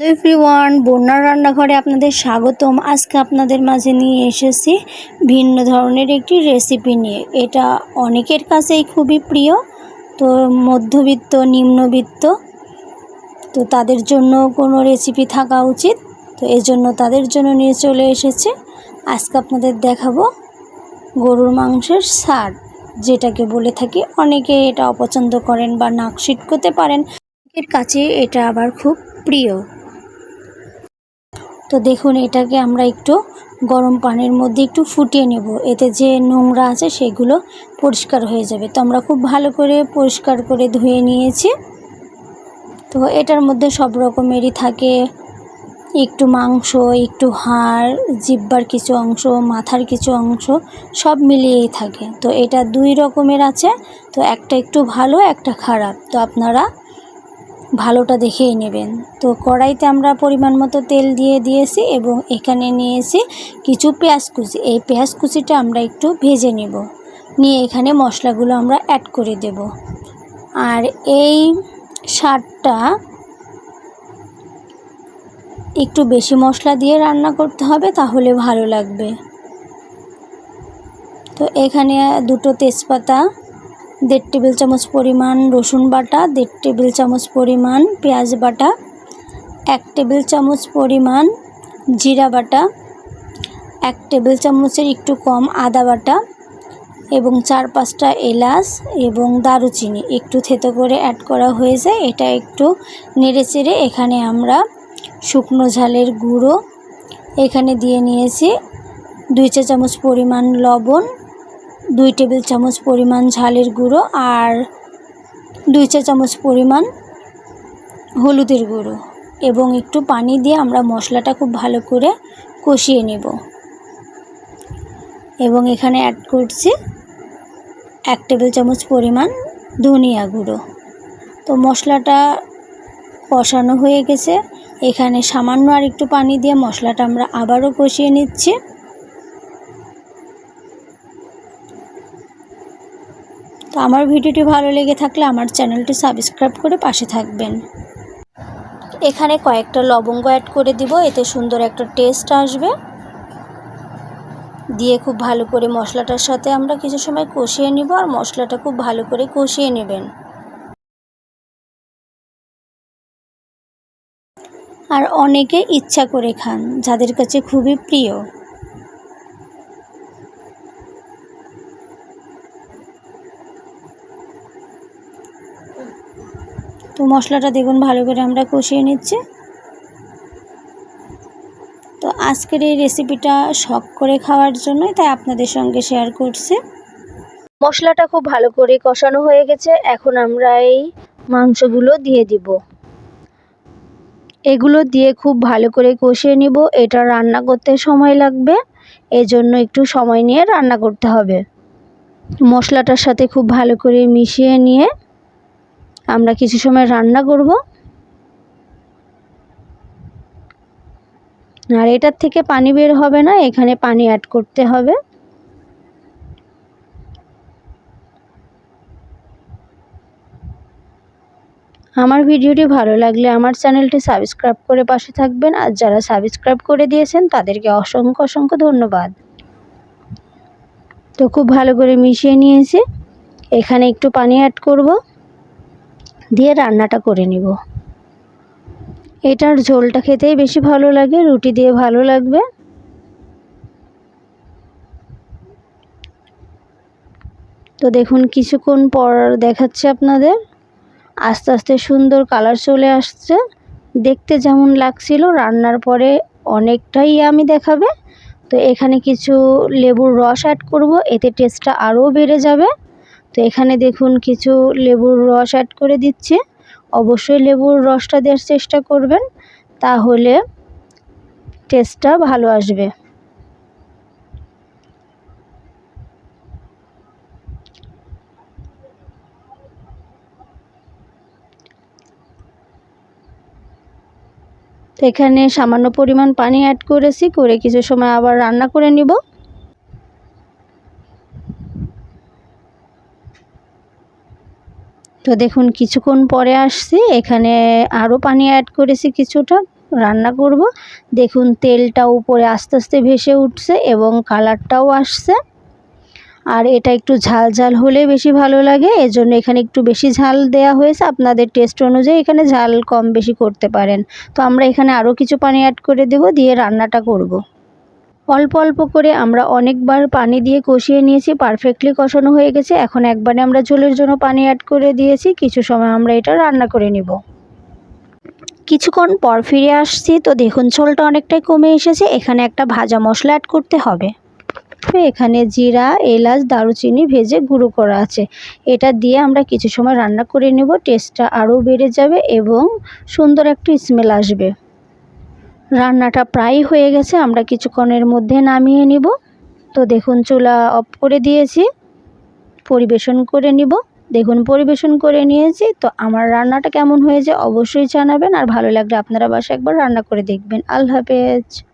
Everyone, বন্যার রান্নাঘরে আপনাদের স্বাগতম। আজকে আপনাদের মাঝে নিয়ে এসেছি ভিন্ন ধরনের একটি রেসিপি নিয়ে। এটা অনেকের কাছেই খুবই প্রিয়, তো মধ্যবিত্ত, নিম্নবিত্ত, তো তাদের জন্য কোনো রেসিপি থাকা উচিত, তো এজন্য তাদের জন্য নিয়ে চলে এসেছে। আজকে আপনাদের দেখাবো গরুর মাংসের স্বাদ, যেটাকে বলে থাকি অনেকে এটা অপছন্দ করেন বা নাক করতে পারেন। অনেকের কাছে এটা আবার খুব প্রিয়। তো দেখুন, এটাকে আমরা একটু গরম পানির মধ্যে একটু ফুটিয়ে নেব। এতে যে নোংরা আছে সেগুলো পরিষ্কার হয়ে যাবে। তো আমরা খুব ভালো করে পরিষ্কার করে ধুয়ে নিয়েছি। তো এটার মধ্যে সব রকমেরই থাকে। একটু মাংস, একটু হাড়, জিব্বার কিছু অংশ, মাথার কিছু অংশ, সব মিলিয়েই থাকে। তো এটা দুই রকমের আছে। তো একটা একটু ভালো, একটা খারাপ। তো আপনারা ভালোটা দেখেই নেবেন। তো কড়াইতে আমরা পরিমাণ মতো তেল দিয়ে দিয়েছি এবং এখানে নিয়েছি কিছু পেঁয়াজ কুচি। এই পেঁয়াজ কুচিটা আমরা একটু ভেজে নেব। নিয়ে এখানে মশলাগুলো আমরা অ্যাড করে দেব। আর এই স্বাদটা একটু বেশি মশলা দিয়ে রান্না করতে হবে, তাহলে ভালো লাগবে। তো এখানে দুটো তেজপাতা দেড় টেবিল চামচ পরিমাণ রসুন বাটা, দেড় টেবিল চামচ পরিমাণ পেঁয়াজ বাটা, এক টেবিল চামচ পরিমাণ জিরা বাটা, এক টেবিল চামচের একটু কম আদা বাটা এবং চার পাঁচটা এলাচ এবং দারুচিনি। একটু থেতো করে অ্যাড করা হয়েছে। এটা একটু নেড়ে চেড়ে এখানে আমরা শুকনো ঝালের গুঁড়ো এখানে দিয়ে নিয়েছি। দুই চা চামচ পরিমাণ লবণ দুই টেবিল চামচ পরিমাণ ঝালের গুঁড়ো আর দুই চা চামচ পরিমাণ হলুদের গুঁড়ো এবং একটু পানি দিয়ে আমরা মশলাটা খুব ভালো করে কষিয়ে নেব। এবং এখানে অ্যাড করছি এক টেবিল চামচ পরিমাণ ধনিয়া গুঁড়ো। তো মশলাটা কষানো হয়ে গেছে। এখানে সামান্য আর একটু পানি দিয়ে মশলাটা আমরা আবারও কষিয়ে নিচ্ছি। আমার ভিডিওটি ভালো লেগে থাকলে আমার চ্যানেলটি সাবস্ক্রাইব করে পাশে থাকবেন। এখানে কয়েকটা লবঙ্গ অ্যাড করে দিব, এতে সুন্দর একটা টেস্ট আসবে। দিয়ে খুব ভালো করে মশলাটার সাথে আমরা কিছু সময় কষিয়ে নিব আর মশলাটা খুব ভালো করে কষিয়ে নেবেন। আর অনেকে ইচ্ছা করে খান, যাদের কাছে খুবই প্রিয়। তো মশলাটা দেখুন, ভালো করে আমরা কষিয়ে নিচ্ছি। তো আজকের এই রেসিপিটা শখ করে খাওয়ার জন্যই তাই আপনাদের সঙ্গে শেয়ার করছি। মশলাটা খুব ভালো করে কষানো হয়ে গেছে, এখন আমরা এই মাংসগুলো দিয়ে দিব। এগুলো দিয়ে খুব ভালো করে কষিয়ে নিব, এটা রান্না করতে সময় লাগবে, এজন্য একটু সময় নিয়ে রান্না করতে হবে। মশলাটার সাথে খুব ভালো করে মিশিয়ে নিয়ে আমরা কিছু সময় রান্না করব। আর এটার থেকে পানি বের হবে না, এখানে পানি অ্যাড করতে হবে। আমার ভিডিওটি ভালো লাগলে আমার চ্যানেলটি সাবস্ক্রাইব করে পাশে থাকবেন, আর যারা সাবস্ক্রাইব করে দিয়েছেন তাদেরকে অসংখ্য অসংখ্য ধন্যবাদ। তো খুব ভালো করে মিশিয়ে নিয়েছি, এখানে একটু পানি অ্যাড করব। দিয়ে রান্নাটা করে নিব। এটার ঝোলটা খেতেই বেশি ভালো লাগে, রুটি দিয়ে ভালো লাগবে। তো দেখুন, কিছুক্ষণ পর দেখাচ্ছে আপনাদের। আস্তে আস্তে সুন্দর কালার চলে আসছে। দেখতে যেমন লাগছিল, রান্নার পরে অনেকটাই আমি দেখাবে। তো এখানে কিছু লেবুর রস অ্যাড করব, এতে টেস্টটা আরও বেড়ে যাবে। তো এখানে দেখুন কিছু লেবুর রস অ্যাড করে দিচ্ছে। অবশ্যই লেবুর রসটা দেওয়ার চেষ্টা করবেন, তাহলে টেস্টটা ভালো আসবে। এখানে সামান্য পরিমাণ পানি অ্যাড করেছি, করে কিছু সময় আবার রান্না করে নিব। তো দেখুন, কিছুক্ষণ পরে আসছি। এখানে আরও পানি অ্যাড করেছি কিছুটা। রান্না করব। দেখুন, তেলটা উপরে আস্তে আস্তে ভেসে উঠছে এবং কালারটাও আসছে। আর এটা একটু ঝাল ঝাল হলে বেশি ভালো লাগে। এজন্য এখানে একটু বেশি ঝাল দেয়া হয়েছে। আপনাদের টেস্ট অনুযায়ী এখানে ঝাল কম বেশি করতে পারেন। তো আমরা এখানে আরও কিছু পানি অ্যাড করে দেব, দিয়ে রান্নাটা করব। অল্প অল্প করে আমরা অনেকবার পানি দিয়ে কষিয়ে নিয়েছি পারফেক্টলি কষানো হয়ে গেছে। এখন একবারে আমরা ঝোলের জন্য পানি অ্যাড করে দিয়েছি। কিছু সময় আমরা এটা রান্না করে নিব। কিছুক্ষণ পর ফিরে আসছি। তো দেখুন, ঝোলটা অনেকটাই কমে এসেছে। এখানে একটা ভাজা মশলা অ্যাড করতে হবে। এখানে জিরা, এলাচ, দারুচিনি ভেজে গুঁড়ো করা আছে। এটা দিয়ে আমরা কিছু সময় রান্না করে নেব। টেস্টটা আরও বেড়ে যাবে এবং সুন্দর একটু স্মেল আসবে। রান্নাটা প্রায় হয়ে গেছে, আমরা কিছুক্ষণের মধ্যে নামিয়ে নিব। তো দেখুন, চুলা অফ করে দিয়েছি, পরিবেশন করে নিব। দেখুন, পরিবেশন করে নিয়েছি। তো আমার রান্নাটা কেমন হয়েছে অবশ্যই জানাবেন, আর ভালো লাগলে আপনারা বাসা একবার রান্না করে দেখবেন। আল্লাহ হাফেজ।